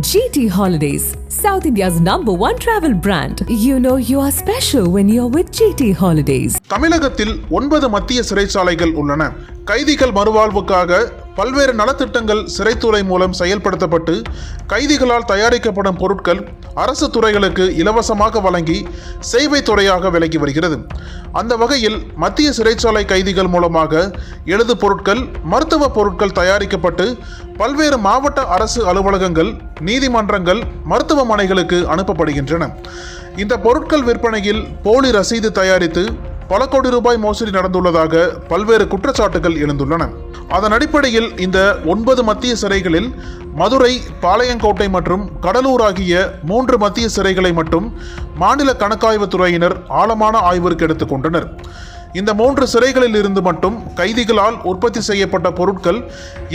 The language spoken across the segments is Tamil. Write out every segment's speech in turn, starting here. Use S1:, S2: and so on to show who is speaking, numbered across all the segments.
S1: GT Holidays, South India's number one travel brand. You know you are special when you're with GT Holidays.
S2: தமிழகத்தில் ஒன்பது மத்திய சிறைச்சாலைகள் உள்ளன கைதிகள் மறுவாழ்வுக்காக பல்வேறு நலத்திட்டங்கள் சிறைத்துறை மூலம் செயல்படுத்தப்பட்டு கைதிகளால் தயாரிக்கப்படும் பொருட்கள் அரசு துறைகளுக்கு இலவசமாக வழங்கி சேவை துறையாக விலகி வருகிறது. அந்த வகையில் மத்திய சிறைச்சாலை கைதிகள் மூலமாக எழுது பொருட்கள் மருத்துவ பொருட்கள் தயாரிக்கப்பட்டு பல்வேறு மாவட்ட அரசு அலுவலகங்கள் நீதிமன்றங்கள் மருத்துவமனைகளுக்கு அனுப்பப்படுகின்றன. இந்த பொருட்கள் விற்பனையில் போலி ரசீது தயாரித்து பல கோடி ரூபாய் மோசடி நடந்துள்ளதாக பல்வேறு குற்றச்சாட்டுகள் எழுந்துள்ளன. அதன் அடிப்படையில் இந்த ஒன்பது மத்திய சிறைகளில் மதுரை பாளையங்கோட்டை மற்றும் கடலூர் ஆகிய மூன்று மத்திய சிறைகளை மட்டும் மாநில கணக்காய்வுத் துறையினர் ஆழமான ஆய்விற்கு எடுத்துக்கொண்டனர் இந்த மூன்று சிறைகளில் இருந்து மட்டும் கைதிகளால் உற்பத்தி செய்யப்பட்ட பொருட்கள்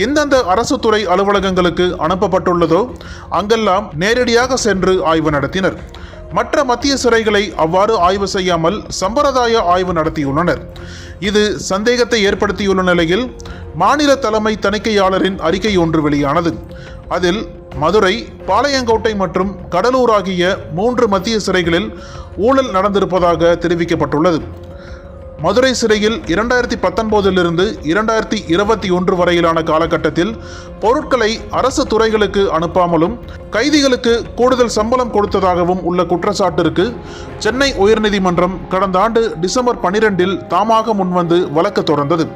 S2: எந்தெந்த அரசு துறை அலுவலகங்களுக்கு அனுப்பப்பட்டுள்ளதோ அங்கெல்லாம் நேரடியாக சென்று ஆய்வு நடத்தினர். மற்ற மத்திய சிறைகளை அவ்வாறு ஆய்வு செய்யாமல் சம்பிரதாய ஆய்வு நடத்தியுள்ளனர். இது சந்தேகத்தை ஏற்படுத்தியுள்ள நிலையில் மாநில தலைமை தணிக்கையாளரின் அறிக்கை ஒன்று வெளியானது. அதில் மதுரை பாளையங்கோட்டை மற்றும் கடலூர் ஆகிய மூன்று மத்திய சிறைகளில் ஊழல் நடந்திருப்பதாக தெரிவிக்கப்பட்டுள்ளது. மதுரை சிறையில் இரண்டாயிரத்தி பத்தொன்பதிலிருந்து இரண்டாயிரத்தி இருபத்தி ஒன்று வரையிலான காலகட்டத்தில் பொருட்களை அரசு துறைகளுக்கு அனுப்பாமலும் கைதிகளுக்கு கூடுதல் சம்பளம் கொடுத்ததாகவும் உள்ள குற்றச்சாட்டிற்கு சென்னை உயர்நீதிமன்றம் கடந்த ஆண்டு டிசம்பர் பனிரெண்டில் தாமாக முன்வந்து வழக்கு தொடர்ந்தது.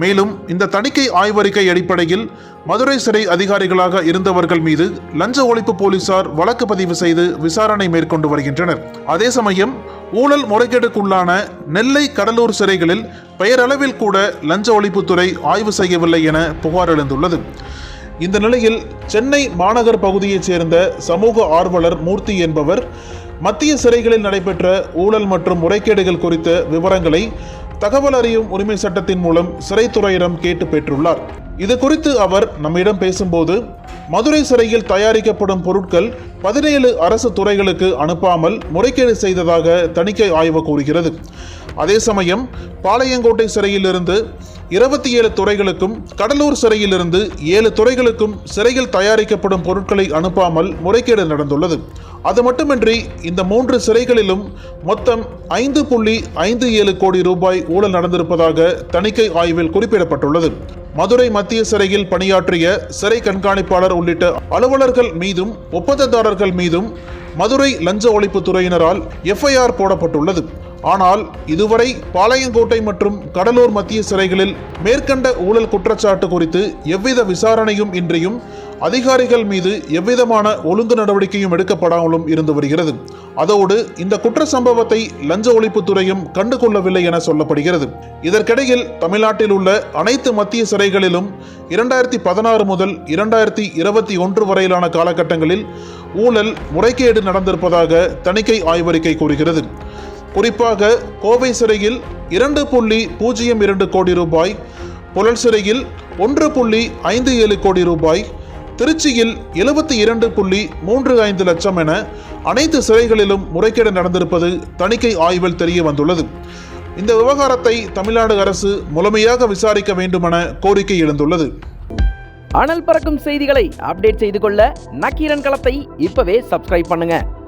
S2: மேலும் இந்த தணிக்கை ஆய்வறிக்கை அடிப்படையில் மதுரை சிறை அதிகாரிகளாக இருந்தவர்கள் மீது லஞ்ச ஒழிப்பு போலீசார் வழக்கு பதிவு செய்து விசாரணை மேற்கொண்டு வருகின்றனர். அதே சமயம் ஊழல் முறைகேடுக்குள்ளான நெல்லை கடலூர் சிறைகளில் பெயரளவில் கூட லஞ்ச ஒழிப்புத்துறை ஆய்வு செய்யவில்லை என புகார் எழுந்துள்ளது. இந்த நிலையில் சென்னை மாநகர் பகுதியைச் சேர்ந்த சமூக ஆர்வலர் மூர்த்தி என்பவர் மத்திய சிறைகளில் நடைபெற்ற ஊழல் மற்றும் முறைகேடுகள் குறித்த விவரங்களை தகவல் அறியும் உரிமை சட்டத்தின் மூலம் சிறைத்துறையிடம் கேட்டு பெற்றுள்ளார். இது குறித்து அவர் நம்மிடம் பேசும்போது மதுரை சிறையில் தயாரிக்கப்படும் பொருட்கள் பதினேழு அரசு துறைகளுக்கு அனுப்பாமல் முறைகேடு செய்ததாக தணிக்கை ஆய்வு கூறுகிறது. அதே சமயம் பாளையங்கோட்டை சிறையிலிருந்து இருபத்தி ஏழு துறைகளுக்கும் கடலூர் சிறையிலிருந்து ஏழு துறைகளுக்கும் சிறையில் தயாரிக்கப்படும் பொருட்களை அனுப்பாமல் முறைகேடு நடந்துள்ளது. அது மட்டுமின்றி இந்த மூன்று சிறைகளிலும் மொத்தம் ஐந்து புள்ளி ஐந்து ஏழு கோடி ரூபாய் ஊழல் நடந்திருப்பதாக தணிக்கை ஆய்வில் குறிப்பிடப்பட்டுள்ளது. மதுரை மத்திய சிறையில் பணியாற்றிய சிறை கண்காணிப்பாளர் உள்ளிட்ட அலுவலர்கள் மீதும் ஒப்பந்ததாரர்கள் மீதும் மதுரை லஞ்ச ஒழிப்பு துறையினரால் எஃப்ஐஆர் போடப்பட்டுள்ளது. ஆனால் இதுவரை பாளையங்கோட்டை மற்றும் கடலூர் மத்திய சிறைகளில் மேற்கண்ட ஊழல் குற்றச்சாட்டு குறித்து எவ்வித விசாரணையும் இன்றியும் அதிகாரிகள் மீது எவ்விதமான ஒழுங்கு நடவடிக்கையும் எடுக்கப்படாமலும் இருந்து வருகிறது. அதோடு இந்த குற்ற சம்பவத்தை லஞ்ச ஒழிப்புத்துறையும் கண்டுகொள்ளவில்லை என சொல்லப்படுகிறது. இதற்கிடையில் தமிழ்நாட்டில் உள்ள அனைத்து மத்திய சிறைகளிலும் இரண்டாயிரத்தி பதினாறு முதல் இரண்டாயிரத்தி இருபத்தி ஒன்று வரையிலான காலகட்டங்களில் ஊழல் முறைகேடு நடந்திருப்பதாக தணிக்கை ஆய்வறிக்கை கூறுகிறது. குறிப்பாக கோவை சிறையில் இரண்டு புள்ளி பூஜ்ஜியம் இரண்டு கோடி ரூபாய் புழல் சிறையில் ஒன்று புள்ளி ஐந்து ஏழு கோடி ரூபாய் திருச்சியில் எழுபத்தி இரண்டு புள்ளி மூன்று ஐந்து லட்சம் என அனைத்து சிறைகளிலும் முறைகேடு நடந்திருப்பது தணிக்கை ஆய்வில் தெரிய வந்துள்ளது. இந்த விவகாரத்தை தமிழ்நாடு அரசு முழுமையாக விசாரிக்க வேண்டுமென கோரிக்கை எழுந்துள்ளது.
S3: அனல் பறக்கும் செய்திகளை அப்டேட் செய்து கொள்ள நக்கீரன் களத்தை இப்பவே சப்ஸ்கிரைப் பண்ணுங்க.